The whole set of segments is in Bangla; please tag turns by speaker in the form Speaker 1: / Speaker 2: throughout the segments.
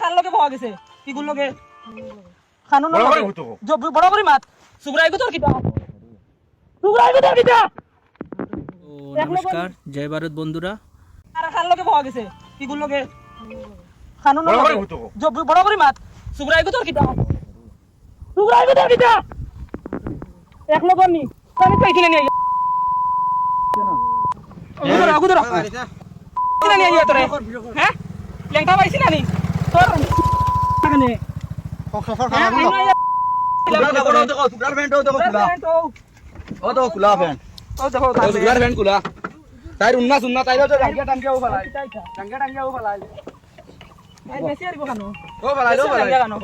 Speaker 1: খান লগে পাওয়া গেছে কি গুল লগে খানুন
Speaker 2: বড়
Speaker 1: লগে
Speaker 2: করে।
Speaker 1: বড় করে মাত সুগরাই গো তোর কিটা সুগরাই গো তোর কিটা
Speaker 3: নমস্কার জয় ভারত বন্ধুরা
Speaker 1: আর খান লগে পাওয়া গেছে কি গুল লগে খানুন
Speaker 2: বড় করে
Speaker 1: লগে। বড় করে মাত সুগরাই গো তোর কিটা সুগরাই গো তোর কিটা এক লগর নি আমি পাইছি না নিয়ে আগুদরা আগুদরা কিনা নিয়ে আইয়া তোরে হ্যাঁ লেংটা পাইছি না নি তোর এখানে হ্যাঁ, আইনা আইয়া- ও দেখো, এই বেশি আর গোখানো। বেশি আর রাঙ্গিয়া গানো।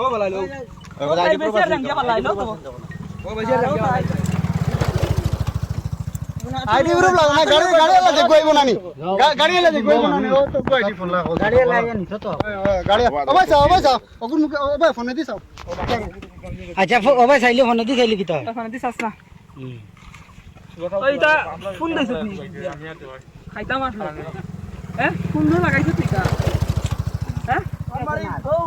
Speaker 1: ও বেশি আর
Speaker 4: এলা দেখব আইবো নানি গা- গাড়ি এলা দেখব আইবো নানি ও তো আইডি ফোন লাগো গাড়ি আইয়া নিছো তো গাড়ি ও ভাই চাও ও ভাই চাও ওগুন মুকে ও ভাই ফোনে দি চাও
Speaker 5: আচ্ছা ও ভাই চাইলে ফোনে দি চাইলে কি তো
Speaker 1: ওখানে দিছাস না। ওইটা ফুল দিছ তুই। খাইতাম আসলো। হ্যাঁ? দিয়ে লাগাইছ তুই কা? হ্যাঁ? তুই।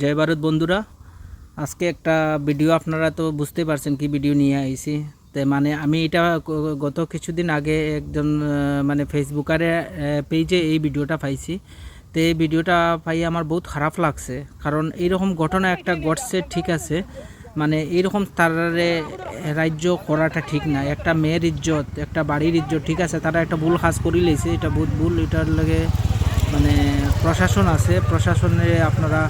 Speaker 3: জয় ভারত বন্ধুরা আজকে একটা ভিডিও আপনারা তো বুঝতে পারছেন কি ভিডিও নিয়ে আইছি তে মানে আমি এটা গত কিছুদিন আগে একজন মানে ফেসবুকারে পেজে এই ভিডিওটা পাইছি তো এই ভিডিওটা পাই আমার বহুত খারাপ লাগছে। কারণ এইরকম ঘটনা একটা ঘটছে, ঠিক আছে। মানে এইরকম তারারে রাজ্য করাটা ঠিক না। একটা মেয়ের ইজ্জত, একটা বাড়ির ইজ্জত, ঠিক আছে। তারা একটা ভুল কাজ করি লেছে, এটা বহুত ভুল। এটার লাগে মানে প্রশাসন আছে। প্রশাসনে আপনারা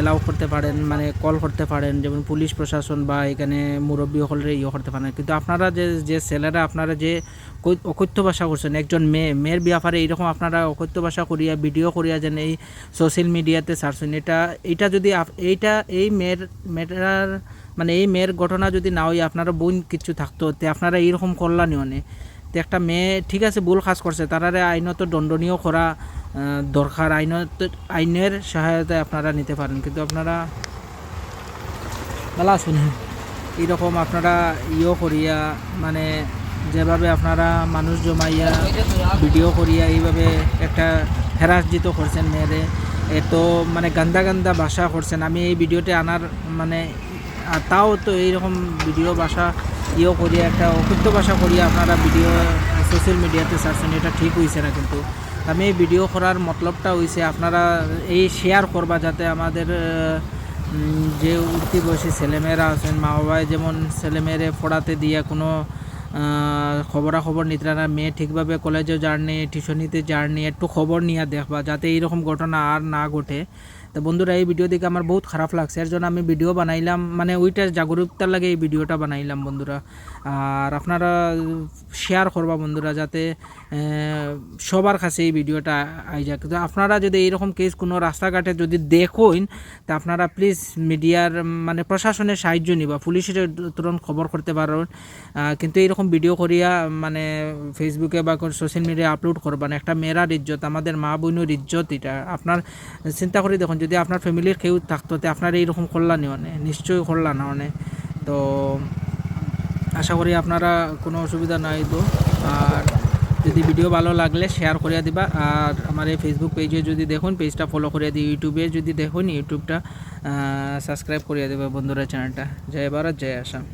Speaker 3: এলাও করতে পারেন মানে কল করতে পারেন, যেমন পুলিশ প্রশাসন বা এখানে মুরব্বী সকলের ইয়ে করতে পারেন। কিন্তু আপনারা যে যে ছেলেরা আপনারা যে অকথ্য ভাষা করছেন, একজন মেয়ে, মেয়ের ব্যাপারে এইরকম আপনারা অকথ্য ভাষা করিয়া ভিডিও করিয়া যেন এই সোশ্যাল মিডিয়াতে ছাড়ছেন এটা এটা যদি এইটা, এই মেয়ের, মেয়েটার মানে এই মেয়ের ঘটনা যদি না হয় আপনারা বোন কিছু থাকতো, তে আপনারা এইরকম করলানি অনেক তো একটা মেয়ে ঠিক আছে, ভুল কাজ করছে, তারারে আইনত দণ্ডনীয় করা দরকার আইনত আইনের সহায়তায় আপনারা নিতে পারেন। কিন্তু আপনারা ভালো শুনেন। এরকম আপনারা ইয়ে করিয়া মানে যেভাবে আপনারা মানুষ জমাইয়া ভিডিও করিয়া এইভাবে একটা হেরাসজিত করছেন মেয়েরে এত মানে গান্দা গান্দা ভাষা করছেন। আমি এই ভিডিওতে আনার মানে তাও তো এইরকম ভিডিও ভাষা ইয়ে করিয়া, একটা অকৃত্য ভাষা করিয়া আপনারা ভিডিও সোশ্যাল মিডিয়াতে ছাড়ছেন এটা ঠিক হয়েছে না কিন্তু। আমি এই ভিডিও করার মতলবটা হয়েছে আপনারা এই শেয়ার করবা যাতে আমাদের যে উঠতি বয়সী ছেলেমেয়েরা আছেন মা বাবায় যেমন ছেলেমেয়েরে পড়াতে দিয়ে কোনো খবরাখবর নিতে না, মেয়ে ঠিকভাবে কলেজে জার্নি টিউশনিতে জার্নি একটু খবর নিয়ে দেখবা, যাতে এইরকম ঘটনা আর না ঘটে। তো বন্ধুরা, এই ভিডিও দেখে আমার বহুত খারাপ লাগছে। এর জন্য আমি ভিডিও বানাইলাম। মানে ওইটার জাগরুকতার লাগে এই ভিডিওটা বানাইলাম বন্ধুরা। আর আপনারা শেয়ার করবা বন্ধুরা যাতে সবার কাছে এই ভিডিওটা আই যাক। তো আপনারা যদি এইরকম কেস কোনো রাস্তাঘাটে যদি দেখুন তা আপনারা প্লিজ মিডিয়ার মানে প্রশাসনের সাহায্য নিবা। পুলিশের তুরন্ত খবর করতে পারেন। কিন্তু এইরকম ভিডিও করিয়া মানে ফেসবুকে বা সোশ্যাল মিডিয়ায় আপলোড করবেন একটা মেয়েরার ইজ্জত, আমাদের মা বোনের ইজ্জত এটা। আপনার চিন্তা করে দেখুন যদি আপনার ফ্যামিলির কেউ থাকতো, তো আপনার এইরকম করলানি মানে নিশ্চয়ই করলা না মানে। তো, আশা করি আপনারা কোনো অসুবিধা নাই তো। আর যদি ভিডিও ভালো লাগলে শেয়ার করিয়া দিবা। আর আমার এই ফেসবুক পেজে যদি দেখুন পেজটা ফলো করিয়া দিই ইউটিউবে যদি দেখুন ইউটিউবটা সাবস্ক্রাইব করিয়া দেবে বন্ধুরা চ্যানেলটা জয় ভারত, জয় আসাম।